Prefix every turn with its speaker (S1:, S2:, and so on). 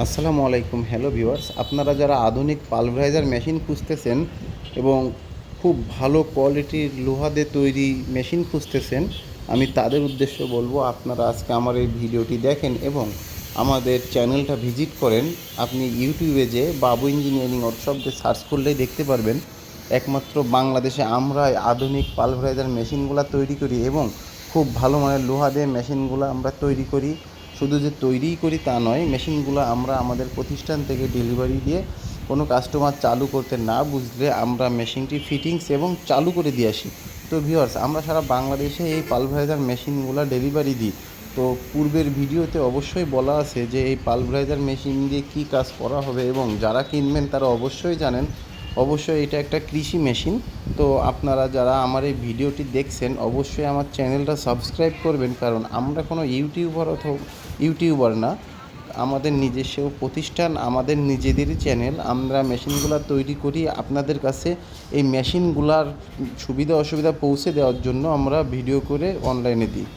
S1: আসসালামু আলাইকুম hello viewers আপনারা যারা আধুনিক পালভারাইজার মেশিন খুঁজতেছেন এবং খুব ভালো কোয়ালিটির লোহা দিয়ে তৈরি মেশিন খুঁজতেছেন, আমি তাদের উদ্দেশ্য বলব আপনারা আজকে আমার এই ভিডিওটি দেখেন এবং আমাদের চ্যানেলটা ভিজিট করেন। আপনি ইউটিউবে যে বাবু ইঞ্জিনিয়ারিং ওয়ার্কশপ দিয়ে সার্চ করলেই দেখতে পারবেন। একমাত্র বাংলাদেশে আমরা আধুনিক পালভারাইজার মেশিনগুলো তৈরি করি এবং খুব ভালো মানের লোহা দিয়ে মেশিনগুলো আমরা তৈরি করি। শুধু যে তৈরিই করি তা নয়, মেশিনগুলো আমরা আমাদের প্রতিষ্ঠান থেকে ডেলিভারি দিয়ে কোনো কাস্টমার চালু করতে না বুঝলে আমরা মেশিনটি ফিটিংস এবং চালু করে দিয়ে আসি। তো ভিউয়ার্স, আমরা সারা বাংলাদেশে এই পালভারাইজার মেশিনগুলো ডেলিভারি দিই। তো পূর্বের ভিডিওতে অবশ্যই বলা আছে যে এই পালভারাইজার মেশিন দিয়ে কী কাজ করা হবে এবং যারা কিনবেন তারা অবশ্যই জানেন অবশ্যই এটা একটা কৃষি মেশিন। তো আপনারা যারা আমার এই ভিডিওটি দেখছেন, অবশ্যই আমার চ্যানেলটা সাবস্ক্রাইব করবেন, কারণ আমরা কোনো ইউটিউবার অথবা ইউটিউবার না। আমাদের নিজস্ব প্রতিষ্ঠান, আমাদের নিজেদেরই চ্যানেল, আমরা মেশিনগুলো তৈরি করি আপনাদের কাছে। এই মেশিনগুলার সুবিধা অসুবিধা পৌঁছে দেওয়ার জন্য আমরা ভিডিও করে অনলাইনে দিই।